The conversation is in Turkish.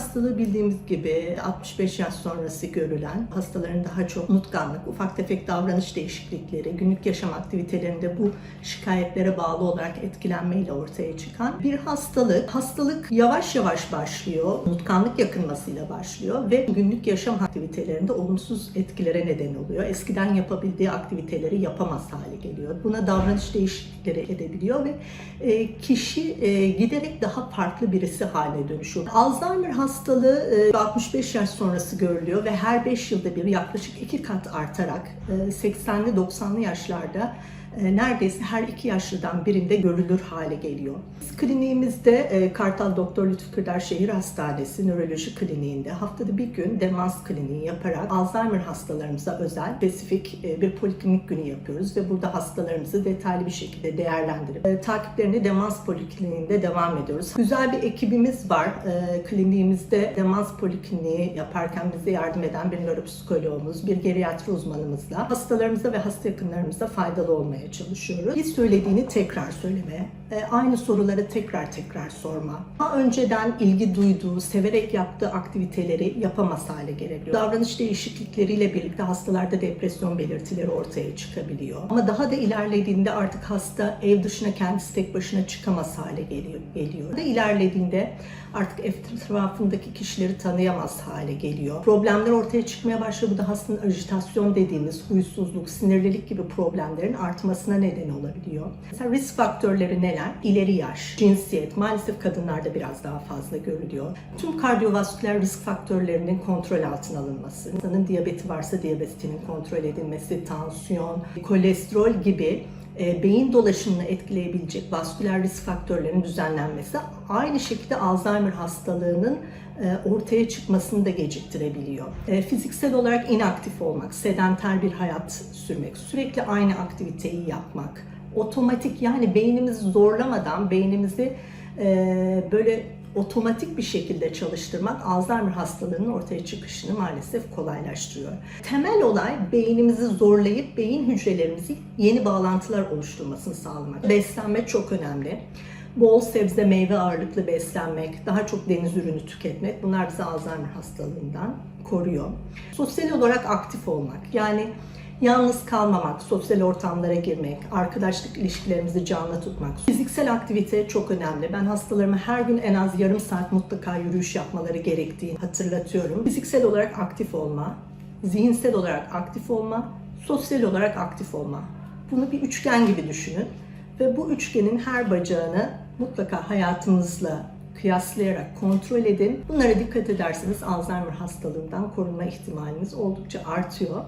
hastalığı bildiğimiz gibi 65 yaş sonrası görülen hastaların daha çok unutkanlık, ufak tefek davranış değişiklikleri, günlük yaşam aktivitelerinde bu şikayetlere bağlı olarak etkilenmeyle ortaya çıkan bir hastalık. Hastalık yavaş yavaş başlıyor, unutkanlık yakınmasıyla başlıyor ve günlük yaşam aktivitelerinde olumsuz etkilere neden oluyor. Eskiden yapabildiği aktiviteleri yapamaz hale geliyor. Buna davranış değişiklikleri edebiliyor ve e, kişi e, giderek daha farklı birisi haline dönüşüyor. Alzheimer hastalığı e, 65 yaş sonrası görülüyor ve her 5 yılda bir yaklaşık 2 kat artarak e, 80'li 90'lı yaşlarda e, neredeyse her iki yaşlıdan birinde görülür hale geliyor. Biz kliniğimizde e, Kartal Doktor Lütfü Kırdar Şehir Hastanesi Nöroloji Kliniğinde haftada bir gün demans kliniği yaparak Alzheimer hastalarımıza özel spesifik e, bir poliklinik günü yapıyoruz ve burada hastalarımızı detaylı bir şekilde değerlendirip e, takiplerini demans polikliniğinde devam ediyoruz. Güzel bir ekibimiz var. E, kliniğimizde demans polikliniği yaparken bize yardım eden bir nöropsikoloğumuz, bir geriatri uzmanımızla hastalarımıza ve hasta yakınlarımıza faydalı olmaya çalışıyoruz. Bir söylediğini tekrar söyleme, e, aynı soruları tekrar tekrar sorma. Daha önceden ilgi duyduğu, severek yaptığı aktiviteleri yapamaz hale gelebiliyor. Davranış değişiklikleriyle birlikte hastalarda depresyon belirtileri ortaya çıkabiliyor. Ama daha da ilerlediğinde artık hasta ev dışına kendisi tek başına çıkamaz hale geliyor. geliyor. Da ilerlediğinde artık etrafındaki kişileri tanıyamaz hale geliyor. Problemler ortaya çıkmaya başlıyor. Bu da hastanın ajitasyon dediğimiz huysuzluk, sinirlilik gibi problemlerin artmasına neden olabiliyor. Mesela risk faktörleri neler? İleri yaş, cinsiyet, maalesef kadınlarda biraz daha fazla görülüyor. Tüm kardiyovasküler risk faktörlerinin kontrol altına alınması, insanın diyabeti varsa diyabetinin kontrol edilmesi, tansiyon, kolesterol gibi e, beyin dolaşımını etkileyebilecek vasküler risk faktörlerinin düzenlenmesi aynı şekilde Alzheimer hastalığının e, ortaya çıkmasını da geciktirebiliyor. E, Fiziksel olarak inaktif olmak, sedanter bir hayat sürmek, sürekli aynı aktiviteyi yapmak, otomatik yani beynimizi zorlamadan beynimizi e, böyle otomatik bir şekilde çalıştırmak Alzheimer hastalığının ortaya çıkışını maalesef kolaylaştırıyor. Temel olay beynimizi zorlayıp beyin hücrelerimizi yeni bağlantılar oluşturmasını sağlamak. Beslenme çok önemli. Bol sebze, meyve ağırlıklı beslenmek, daha çok deniz ürünü tüketmek bunlar bizi Alzheimer hastalığından koruyor. Sosyal olarak aktif olmak yani Yalnız kalmamak, sosyal ortamlara girmek, arkadaşlık ilişkilerimizi canlı tutmak. Fiziksel aktivite çok önemli. Ben hastalarıma her gün en az yarım saat mutlaka yürüyüş yapmaları gerektiğini hatırlatıyorum. Fiziksel olarak aktif olma, zihinsel olarak aktif olma, sosyal olarak aktif olma. Bunu bir üçgen gibi düşünün ve bu üçgenin her bacağını mutlaka hayatınızla kıyaslayarak kontrol edin. Bunlara dikkat ederseniz Alzheimer hastalığından korunma ihtimaliniz oldukça artıyor.